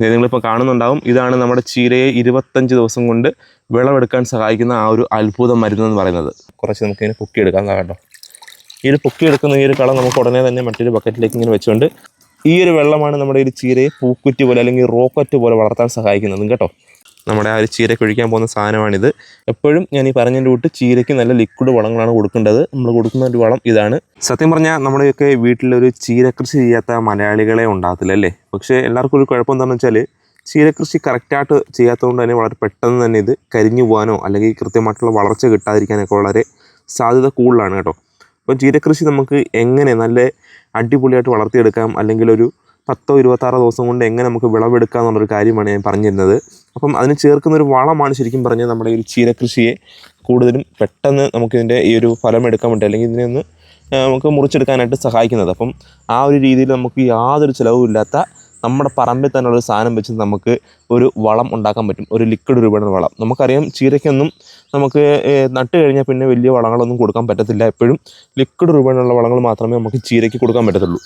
നിങ്ങളിപ്പോൾ കാണുന്നുണ്ടാവും. ഇതാണ് നമ്മുടെ ചീരയെ ഇരുപത്തഞ്ച് ദിവസം കൊണ്ട് വിളവെടുക്കാൻ സഹായിക്കുന്ന ആ ഒരു അത്ഭുത മരുന്ന് എന്ന് പറയുന്നത്. കുറച്ച് നമുക്ക് ഇതിനെ പൊക്കിയെടുക്കാം കേട്ടോ ഈ ഒരു പൊക്കിയെടുക്കുന്ന ഈ ഒരു കളം നമുക്ക് ഉടനെ തന്നെ മറ്റൊരു ബക്കറ്റിലേക്ക് ഇങ്ങനെ വെച്ചുകൊണ്ട് ഈ ഒരു വെള്ളമാണ് നമ്മുടെ ഒരു ചീരയെ പൂക്കുറ്റി പോലെ അല്ലെങ്കിൽ റോക്കറ്റ് പോലെ വളർത്താൻ സഹായിക്കുന്നത്. കേട്ടോ. നമ്മുടെ ആ ഒരു ചീരയ്ക്ക് ഒഴിക്കാൻ പോകുന്ന സാധനമാണിത്. എപ്പോഴും ഞാൻ ഈ പറഞ്ഞതിന്റെ കൂട്ട് ചീരയ്ക്ക് നല്ല ലിക്വിഡ് വളങ്ങളാണ് കൊടുക്കേണ്ടത്. നമ്മൾ കൊടുക്കുന്ന ഒരു വളം ഇതാണ്. സത്യം പറഞ്ഞാൽ നമ്മുടെയൊക്കെ വീട്ടിലൊരു ചീരകൃഷി ചെയ്യാത്ത മലയാളികളെ ഉണ്ടാകത്തില്ല അല്ലേ? പക്ഷേ എല്ലാവർക്കും ഒരു കുഴപ്പം എന്താണെന്ന് വെച്ചാൽ ചീരകൃഷി കറക്റ്റായിട്ട് ചെയ്യാത്തതുകൊണ്ട് തന്നെ വളരെ പെട്ടെന്ന് തന്നെ ഇത് കരിഞ്ഞു പോകാനോ അല്ലെങ്കിൽ കൃത്യമായിട്ടുള്ള വളർച്ച കിട്ടാതിരിക്കാനൊക്കെ വളരെ സാധ്യത കൂടുതലാണ് കേട്ടോ. അപ്പോൾ ചീരകൃഷി നമുക്ക് എങ്ങനെ നല്ല അടിപൊളിയായിട്ട് വളർത്തിയെടുക്കാം അല്ലെങ്കിൽ ഒരു പത്തോ ഇരുപത്താറോ ദിവസം കൊണ്ട് എങ്ങനെ നമുക്ക് വിളവെടുക്കാം എന്നുള്ളൊരു കാര്യമാണ് ഞാൻ പറഞ്ഞിരുന്നത്. അപ്പം അതിന് ചേർക്കുന്ന ഒരു വളമാണ് ശരിക്കും പറഞ്ഞാൽ നമ്മുടെ ഈ ഒരു ചീരകൃഷിയെ കൂടുതലും പെട്ടെന്ന് നമുക്കിതിന്റെ ഈ ഒരു ഫലം എടുക്കാൻ വേണ്ടി അല്ലെങ്കിൽ ഇതിനെ ഒന്ന് നമുക്ക് മുറിച്ചെടുക്കാനായിട്ട് സഹായിക്കുന്നത്. അപ്പം ആ ഒരു രീതിയിൽ നമുക്ക് യാതൊരു ചിലവും ഇല്ലാത്ത നമ്മുടെ പറമ്പിൽ തന്നെ ഒരു സാധനം വെച്ച് നമുക്ക് ഒരു വളം ഉണ്ടാക്കാൻ പറ്റും. ഒരു ലിക്വിഡ് രൂപയുടെ വളം. നമുക്കറിയാം ചീരയ്ക്കൊന്നും നമുക്ക് നട്ടു കഴിഞ്ഞാൽ പിന്നെ വലിയ വളങ്ങളൊന്നും കൊടുക്കാൻ പറ്റത്തില്ല. എപ്പോഴും ലിക്വിഡ് രൂപേണയുള്ള വളങ്ങൾ മാത്രമേ നമുക്ക് ചീരയ്ക്ക് കൊടുക്കാൻ പറ്റത്തുള്ളൂ.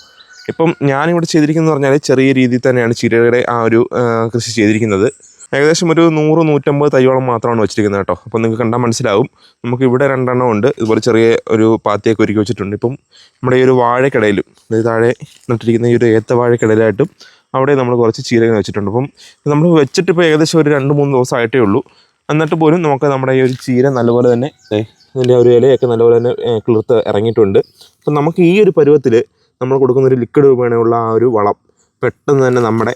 ഇപ്പം ഞാനിവിടെ ചെയ്തിരിക്കുന്നത് പറഞ്ഞാൽ ചെറിയ രീതിയിൽ തന്നെയാണ് ചിരയുടെ ആ ഒരു കൃഷി ചെയ്തിരിക്കുന്നത്. ഏകദേശം ഒരു നൂറ് നൂറ്റമ്പത് തൈയോളം മാത്രമാണ് വെച്ചിരിക്കുന്നത് കേട്ടോ. അപ്പോൾ നിങ്ങൾക്ക് കണ്ടാൽ മനസ്സിലാവും. നമുക്ക് ഇവിടെ രണ്ടെണ്ണം ഉണ്ട്. ഇതുപോലെ ചെറിയ ഒരു പാത്തിയൊക്കെ ഒരുക്കി വെച്ചിട്ടുണ്ട്. ഇപ്പം നമ്മുടെ ഈ ഒരു വാഴക്കിടയിലും അതായത് താഴെ നട്ടിരിക്കുന്ന ഈ ഒരു ഏത്ത വാഴക്കിടയിലായിട്ടും അവിടെ നമ്മൾ കുറച്ച് ചീരകൾ വെച്ചിട്ടുണ്ട്. അപ്പം നമ്മൾ വെച്ചിട്ട് ഇപ്പോൾ ഏകദേശം ഒരു രണ്ട് മൂന്ന് ദിവസമായിട്ടേ ഉള്ളൂ. എന്നിട്ട് പോലും നമുക്ക് നമ്മുടെ ഈ ഒരു ചീര നല്ലപോലെ തന്നെ ദേ ഇതിന്റെ ഒരു ഇലയൊക്കെ നല്ലപോലെ തന്നെ കിളിർത്ത് ഇറങ്ങിയിട്ടുണ്ട്. അപ്പം നമുക്ക് ഈ ഒരു പരുവത്തിൽ നമ്മൾ കൊടുക്കുന്ന ഒരു ലിക്വിഡ് രൂപേണയുള്ള ആ ഒരു വളം പെട്ടെന്ന് തന്നെ നമ്മുടെ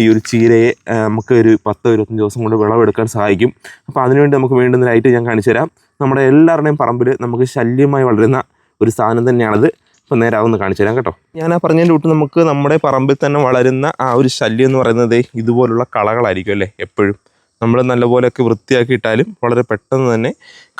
ഈ ഒരു ചീരയെ നമുക്ക് ഒരു പത്തോ ഇരുപത്തഞ്ച് ദിവസം കൊണ്ട് വിളവെടുക്കാൻ സഹായിക്കും. അപ്പോൾ അതിനുവേണ്ടി നമുക്ക് വേണ്ടുന്ന ലൈറ്റ് ഞാൻ കാണിച്ചു തരാം. നമ്മുടെ എല്ലാവരുടെയും പറമ്പിൽ നമുക്ക് ശല്യമായി വളരുന്ന ഒരു സാധനം തന്നെയാണത്. അപ്പോൾ നേരെ അതൊന്ന് കാണിച്ചു തരാം കേട്ടോ. ഞാൻ ആ പറഞ്ഞതിന്റെ കൂട്ട് നമുക്ക് നമ്മുടെ പറമ്പിൽ തന്നെ വളരുന്ന ആ ഒരു ശല്യം എന്ന് പറയുന്നത് ഇതുപോലുള്ള കളകളായിരിക്കും അല്ലേ? എപ്പോഴും. നമ്മൾ നല്ലപോലെയൊക്കെ വൃത്തിയാക്കി ഇട്ടാലും വളരെ പെട്ടെന്ന് തന്നെ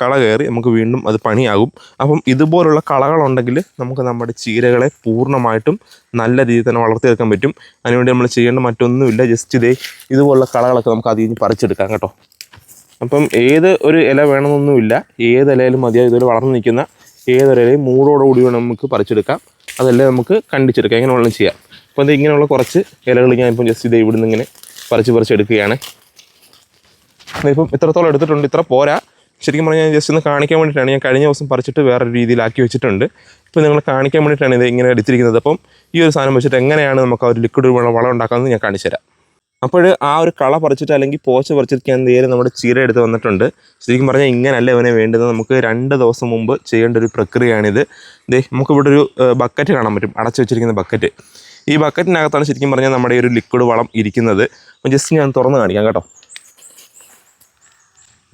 കള കയറി നമുക്ക് വീണ്ടും അത് പണിയാകും. അപ്പം ഇതുപോലുള്ള കളകളുണ്ടെങ്കിൽ നമുക്ക് നമ്മുടെ ചീരകളെ പൂർണമായിട്ടും നല്ല രീതിയിൽ തന്നെ വളർത്തിയെടുക്കാൻ പറ്റും. അതിനുവേണ്ടി നമ്മൾ ചെയ്യേണ്ട മറ്റൊന്നുമില്ല. ജസ്റ്റ് ഇതേ ഇതുപോലുള്ള കളകളൊക്കെ നമുക്ക് അതിൽ നിന്ന് പറിച്ചെടുക്കാം കേട്ടോ. അപ്പം ഏത് ഒരു ഇല വേണമെന്നൊന്നുമില്ല. ഏത് ഇലയിലും മതിയായി ഇതുപോലെ വളർന്നു നിൽക്കുന്ന ഏതൊരിലയും മൂടോടുകൂടി വേണം നമുക്ക് പറിച്ചെടുക്കാം. അതല്ലേ നമുക്ക് കണ്ടിച്ചെടുക്കാം. എങ്ങനെ വേണം ചെയ്യാം. അപ്പോൾ ഇത് ഇങ്ങനെയുള്ള കുറച്ച് ഇലകൾ ഞാൻ ജസ്റ്റ് ഇത് ഇവിടുന്ന് ഇങ്ങനെ പറിച്ച് പറിച്ചെടുക്കുകയാണ് ഇപ്പം ഇത്രത്തോളം എടുത്തിട്ടുണ്ട് ഇത്ര പോരാ. ശരിക്കും പറഞ്ഞാൽ ഞാൻ ജസ്റ്റ് ഒന്ന് കാണിക്കാൻ വേണ്ടിയിട്ടാണ്. ഞാൻ കഴിഞ്ഞ ദിവസം പറിച്ചിട്ട് വേറെ രീതിയിലാക്കി വെച്ചിട്ടുണ്ട്. ഇപ്പോൾ നിങ്ങൾ കാണിക്കാൻ വേണ്ടിയിട്ടാണ് ഇത് ഇങ്ങനെ എടുത്തിരിക്കുന്നത്. അപ്പം ഈ ഒരു സാധനം വെച്ചിട്ട് എങ്ങനെയാണ് നമുക്ക് ആ ഒരു ലിക്വിഡ് വളം വളം ഉണ്ടാക്കാമെന്ന് ഞാൻ കാണിച്ചു തരാം. അപ്പോൾ ആ ഒരു കള പറിച്ചിട്ട് അല്ലെങ്കിൽ പോച്ച പറിച്ചിരിക്കാൻ നേരെ നമ്മുടെ ചീര എടുത്ത് വന്നിട്ടുണ്ട്. ശരിക്കും പറഞ്ഞാൽ ഇങ്ങനല്ല ഇവനെ വേണ്ടത് നമുക്ക് രണ്ട് ദിവസം മുമ്പ് ചെയ്യേണ്ട ഒരു പ്രക്രിയയാണിത്. ദേ നമുക്കിവിടെ ഒരു ബക്കറ്റ് കാണാൻ പറ്റും. അടച്ചു വെച്ചിരിക്കുന്ന ബക്കറ്റ് ഈ ബക്കറ്റിനകത്താണ് ശരിക്കും പറഞ്ഞാൽ നമ്മുടെ ഒരു ലിക്വിഡ് വളം ഇരിക്കുന്നത്. ജസ്റ്റ് ഞാൻ തുറന്ന് കാണിക്കാം കേട്ടോ.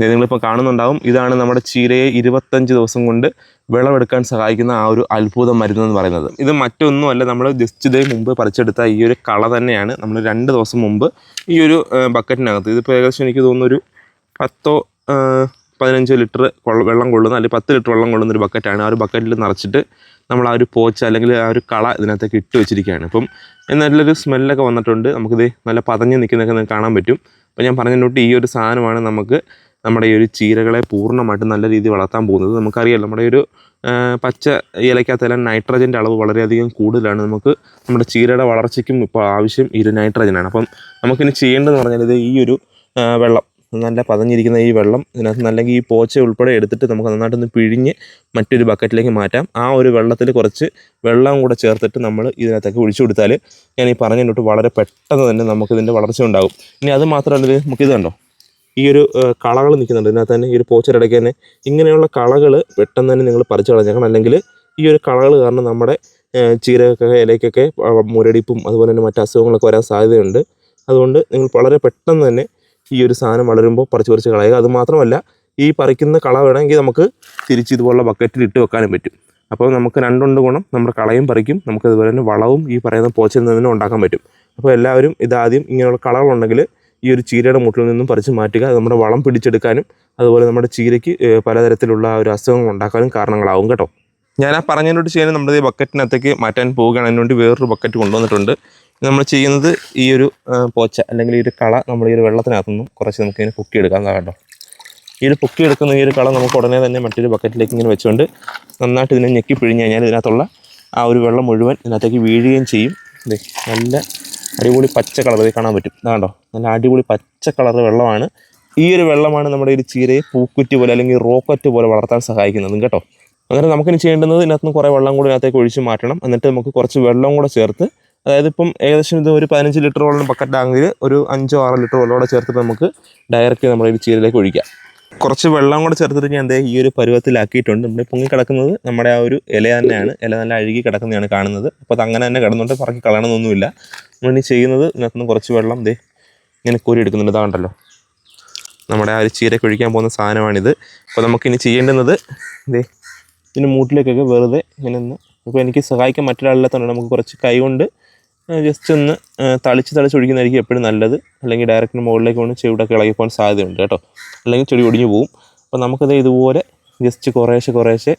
നിങ്ങളിപ്പോൾ കാണുന്നുണ്ടാവും. ഇതാണ് നമ്മുടെ ചീരയെ ഇരുപത്തഞ്ച് ദിവസം കൊണ്ട് വിളവെടുക്കാൻ സഹായിക്കുന്ന ആ ഒരു അത്ഭുത മരുന്ന് എന്ന് പറയുന്നത്. ഇത് മറ്റൊന്നുമല്ല നമ്മൾ ജസ്റ്റ് ഇതേ മുമ്പ് പറിച്ചെടുത്ത ഈ ഒരു കള തന്നെയാണ്. നമ്മൾ രണ്ട് ദിവസം മുമ്പ് ഈ ഒരു ബക്കറ്റിനകത്ത് ഇതിപ്പോൾ ഏകദേശം എനിക്ക് തോന്നുന്നൊരു പത്തോ പതിനഞ്ചോ ലിറ്റർ വെള്ളം കൊള്ളുന്ന അല്ലെങ്കിൽ പത്ത് ലിറ്റർ വെള്ളം കൊള്ളുന്ന ഒരു ബക്കറ്റാണ്. ആ ഒരു ബക്കറ്റിൽ നിറച്ചിട്ട് നമ്മൾ ആ ഒരു പോച്ച അല്ലെങ്കിൽ ആ ഒരു കള ഇതിനകത്തേക്ക് ഇട്ട് വെച്ചിരിക്കുകയാണ്. അപ്പം നല്ലൊരു സ്മെല്ലൊക്കെ വന്നിട്ടുണ്ട്. നമുക്കിത് നല്ല പതഞ്ഞ് നിൽക്കുന്നതൊക്കെ കാണാൻ പറ്റും. അപ്പോൾ ഞാൻ പറഞ്ഞതിനോട്ട് ഈ ഒരു സാധനമാണ് നമുക്ക് നമ്മുടെ ഈ ഒരു ചീരകളെ പൂർണമായിട്ടും നല്ല രീതിയിൽ വളർത്താൻ പോകുന്നത് നമുക്കറിയാം നമ്മുടെ ഒരു പച്ച ഇലയ്ക്കകത്തെല്ലാം നൈട്രജന്റെ അളവ് വളരെയധികം കൂടുതലാണ്. നമുക്ക് നമ്മുടെ ചീരയുടെ വളർച്ചയ്ക്കും ഇപ്പോൾ ആവശ്യം ഈ ഒരു നൈട്രജനാണ് അപ്പം നമുക്കിനി ചെയ്യേണ്ടതെന്ന് പറഞ്ഞാൽ ഇത് ഈ ഒരു വെള്ളം നല്ല പതഞ്ഞിരിക്കുന്ന ഈ വെള്ളം ഇതിനകത്ത് അല്ലെങ്കിൽ ഈ പോച്ച ഉൾപ്പെടെ എടുത്തിട്ട് നമുക്ക് നന്നായിട്ടൊന്ന് പിഴിഞ്ഞ് മറ്റൊരു ബക്കറ്റിലേക്ക് മാറ്റാം. ആ ഒരു വെള്ളത്തിൽ കുറച്ച് വെള്ളം കൂടെ ചേർത്തിട്ട് നമ്മൾ ഇതിനകത്തേക്ക് ഒഴിച്ചു കൊടുത്താൽ ഞാൻ ഈ പറഞ്ഞതിനോട്ട് വളരെ പെട്ടെന്ന് തന്നെ നമുക്കിതിന്റെ വളർച്ച ഉണ്ടാകും. ഇനി അത് മാത്രമല്ല നമുക്കിത് കണ്ടോ? ഈ ഒരു കളകൾ നിൽക്കുന്നുണ്ട്. ഇതിനകത്ത് തന്നെ ഈ ഒരു പോച്ചറിടയ്ക്ക് തന്നെ ഇങ്ങനെയുള്ള കളകൾ പെട്ടെന്ന് തന്നെ നിങ്ങൾ പറിച്ചു കളഞ്ഞേക്കണം. അല്ലെങ്കിൽ ഈ ഒരു കളകൾ കാരണം നമ്മുടെ ചീരക്കൊക്കെ ഇലയ്ക്കൊക്കെ മുരടിപ്പും അതുപോലെ തന്നെ മറ്റ് അസുഖങ്ങളൊക്കെ വരാൻ സാധ്യതയുണ്ട്. അതുകൊണ്ട് നിങ്ങൾ വളരെ പെട്ടെന്ന് തന്നെ ഈ ഒരു സാധനം വളരുമ്പോൾ പറിച്ച് പറിച്ച് കളയുക. അതുമാത്രമല്ല ഈ പറിക്കുന്ന കള വേണമെങ്കിൽ നമുക്ക് തിരിച്ച് ഇതുപോലുള്ള ബക്കറ്റിൽ ഇട്ട് വെക്കാനും പറ്റും. അപ്പോൾ നമുക്ക് രണ്ടുണ്ട് ഗുണം. നമ്മുടെ കളയും പറിക്കും. നമുക്ക് അതുപോലെ തന്നെ വളവും ഈ പറയുന്ന പോച്ചിൽ നിന്ന് ഉണ്ടാക്കാൻ പറ്റും. അപ്പോൾ എല്ലാവരും ഇതാദ്യം ഇങ്ങനെയുള്ള കളകളുണ്ടെങ്കിൽ ഈ ഒരു ചീരയുടെ മുട്ടിൽ നിന്നും പറിച്ച് മാറ്റുക നമ്മുടെ വളം പിടിച്ചെടുക്കാനും അതുപോലെ നമ്മുടെ ചീരയ്ക്ക് പലതരത്തിലുള്ള ഒരു അസുഖങ്ങൾ ഉണ്ടാക്കാനും കാരണങ്ങളാവും കേട്ടോ. ഞാൻ ആ പറഞ്ഞതിനോട് ചെയ്യാൻ നമ്മുടെ ഈ ബക്കറ്റിനകത്തേക്ക് മാറ്റാൻ പോവുകയാണ്. അതിനുവേണ്ടി വേറൊരു ബക്കറ്റ് കൊണ്ടുവന്നിട്ടുണ്ട്. നമ്മൾ ചെയ്യുന്നത് ഈ ഒരു പോച്ച അല്ലെങ്കിൽ ഈ ഒരു കള നമ്മൾ ഈ ഒരു വെള്ളത്തിനകത്തു നിന്നും കുറച്ച് നമുക്ക് ഇതിനെ പൊക്കിയെടുക്കാം കേട്ടോ ഈ ഒരു പൊക്കിയെടുക്കുന്ന ഈ ഒരു കള നമുക്ക് ഉടനെ തന്നെ മറ്റൊരു ബക്കറ്റിലേക്ക് ഇങ്ങനെ വെച്ചുകൊണ്ട് നന്നായിട്ട് ഇതിനെ ഞെക്കി പിഴിഞ്ഞ് കഴിഞ്ഞാൽ ഇതിനകത്തുള്ള ആ ഒരു വെള്ളം മുഴുവൻ ഇതിനകത്തേക്ക് വീഴുകയും ചെയ്യും. നല്ല അടിപൊളി പച്ച കളർ കാണാൻ പറ്റും. ഇതാണ്ടോ നല്ല അടിപൊളി പച്ച കളർ വെള്ളമാണ്. ഈ ഒരു വെള്ളമാണ് നമ്മുടെ ഒരു ചീരയെ പൂക്കുറ്റി പോലെ അല്ലെങ്കിൽ റോക്കറ്റ് പോലെ വളർത്താൻ സഹായിക്കുന്നതും. കേട്ടോ? അങ്ങനെ നമുക്കിനി ചെയ്യേണ്ടുന്നത് ഇതിനകത്ത് കുറേ വെള്ളം കൂടി ഇതിനകത്തേക്ക് ഒഴിച്ച് മാറ്റണം. എന്നിട്ട് നമുക്ക് കുറച്ച് വെള്ളം കൂടെ ചേർത്ത് അതായത് ഇപ്പം ഏകദേശം ഇത് ഒരു പതിനഞ്ച് ലിറ്റർ വെള്ളം ബക്കറ്റാണെങ്കിൽ ഒരു അഞ്ചോ ആറോ ലിറ്റർ വെള്ളം കൂടെ ചേർത്തിട്ട് നമുക്ക് ഡയറക്റ്റ് നമ്മുടെ ഈ ചീരയിലേക്ക് ഒഴിക്കാം. കുറച്ച് വെള്ളം കൂടെ ചേർത്തിട്ട് ഞാൻ എന്താ ഈ ഒരു പരുവത്തിലാക്കിയിട്ടുണ്ട്. നമ്മുടെ പൊങ്ങി കിടക്കുന്നത് നമ്മുടെ ആ ഒരു ഇല തന്നെയാണ്. ഇല നല്ല അഴുകി കിടക്കുന്നതാണ് കാണുന്നത്. അപ്പോൾ അത് അങ്ങനെ തന്നെ കിടന്നുകൊണ്ട് പറക്കി കളയണമെന്നൊന്നുമില്ല നമ്മളിനി ചെയ്യുന്നത് ഇതിനകത്തുനിന്ന് കുറച്ച് വെള്ളം ദേ ഇങ്ങനെ കോരി എടുക്കുന്നുണ്ട്. ഇതാണ്ടല്ലോ നമ്മുടെ ആ ഒരു ചീരയ്ക്ക് ഒഴിക്കാൻ പോകുന്ന സാധനമാണിത്. അപ്പോൾ നമുക്കിനി ചെയ്യേണ്ടുന്നത് ദേ ഇതിന്റെ മൂട്ടിലേക്കൊക്കെ വെറുതെ ഇങ്ങനെ ഒന്ന്. ഇപ്പോൾ എനിക്ക് സഹായിക്കാൻ മറ്റൊരാളില്ലാത്തതുകൊണ്ട് നമുക്ക് കുറച്ച് കൈ കൊണ്ട് ജസ്റ്റ് ഒന്ന് തളിച്ച് തളിച്ച് ഒഴിക്കുന്നതായിരിക്കും എപ്പോഴും നല്ലത്. അല്ലെങ്കിൽ ഡയറക്റ്റ് മുകളിലേക്ക് കൊണ്ട് ചെവിടൊക്കെ ഇളകിപ്പോകാൻ സാധ്യതയുണ്ട് കേട്ടോ. അല്ലെങ്കിൽ ചെടി ഒടിഞ്ഞു പോകും അപ്പോൾ നമുക്കത് ഇതുപോലെ ജസ്റ്റ് കുറേശ്ശെ കുറേശ്ശെ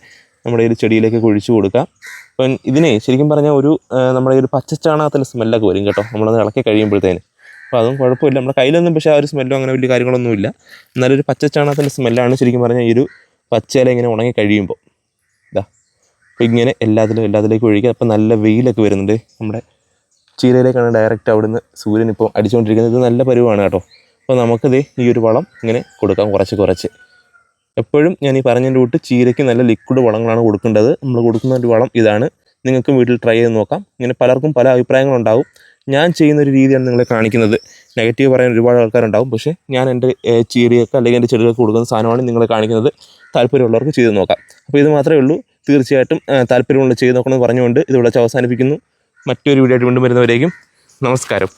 നമ്മുടെ ഈ ചെടിയിലേക്ക് കുഴിച്ചു കൊടുക്കാം. അപ്പം ഇതിനെ ശരിക്കും പറഞ്ഞാൽ ഒരു നമ്മുടെ ഈ ഒരു പച്ചച്ചാണകത്തിന്റെ സ്മെല്ലൊക്കെ വരും കേട്ടോ. നമ്മളത് ഇളക്കി കഴിയുമ്പോഴത്തേന്. അപ്പോൾ അതും കുഴപ്പമില്ല. നമ്മുടെ കയ്യിലൊന്നും പക്ഷേ ആ ഒരു സ്മെല്ലോ അങ്ങനെ വലിയ കാര്യങ്ങളൊന്നുമില്ല. എന്നാലും ഒരു പച്ചച്ചാണകത്തിന്റെ സ്മെല്ലാണ് ശരിക്കും പറഞ്ഞാൽ ഈ ഒരു പച്ചയില ഇങ്ങനെ ഉണങ്ങി കഴിയുമ്പോൾ ഇതാ അപ്പോൾ ഇങ്ങനെ എല്ലാത്തിലും എല്ലാത്തിലേക്കും ഒഴിക്കുക. അപ്പോൾ നല്ല വെയിലൊക്കെ വരുന്നുണ്ട് നമ്മുടെ ചീരയിലേക്കാണ് ഡയറക്റ്റ് അവിടുന്ന് സൂര്യൻ ഇപ്പോൾ അടിച്ചുകൊണ്ടിരിക്കുന്നത് ഇത് നല്ല പരുവാണ് കേട്ടോ. അപ്പോൾ നമുക്കിത് ഈ ഒരു വളം ഇങ്ങനെ കൊടുക്കാം കുറച്ച് കുറച്ച്. എപ്പോഴും ഞാൻ ഈ പറഞ്ഞതിന്റെ കൂട്ട് ചീരയ്ക്ക് നല്ല ലിക്വിഡ് വളങ്ങളാണ് കൊടുക്കേണ്ടത്. നമ്മൾ കൊടുക്കുന്ന ഒരു വളം ഇതാണ്. നിങ്ങൾക്കും വീട്ടിൽ ട്രൈ ചെയ്ത് നോക്കാം. ഇങ്ങനെ പലർക്കും പല അഭിപ്രായങ്ങളുണ്ടാവും. ഞാൻ ചെയ്യുന്ന ഒരു രീതിയാണ് നിങ്ങളെ കാണിക്കുന്നത്. നെഗറ്റീവ് പറയാൻ ഒരുപാട് ആൾക്കാരുണ്ടാവും. പക്ഷേ ഞാൻ എന്റെ ചീരയൊക്കെ അല്ലെങ്കിൽ എന്റെ ചെടികൾക്ക് കൊടുക്കുന്ന സാധനമാണ് നിങ്ങളെ കാണിക്കുന്നത്. താല്പര്യമുള്ളവർക്ക് ചെയ്ത് നോക്കാം. അപ്പോൾ ഇത് മാത്രമേ ഉള്ളൂ. തീർച്ചയായിട്ടും താല്പര്യമുള്ള ചെയ്ത് നോക്കണമെന്ന് പറഞ്ഞുകൊണ്ട് ഇത് വിളിച്ച് അവസാനിപ്പിക്കുന്നു. മറ്റൊരു വീഡിയോ ആയിട്ട് വീണ്ടും വരുന്നവരേക്കും നമസ്കാരം.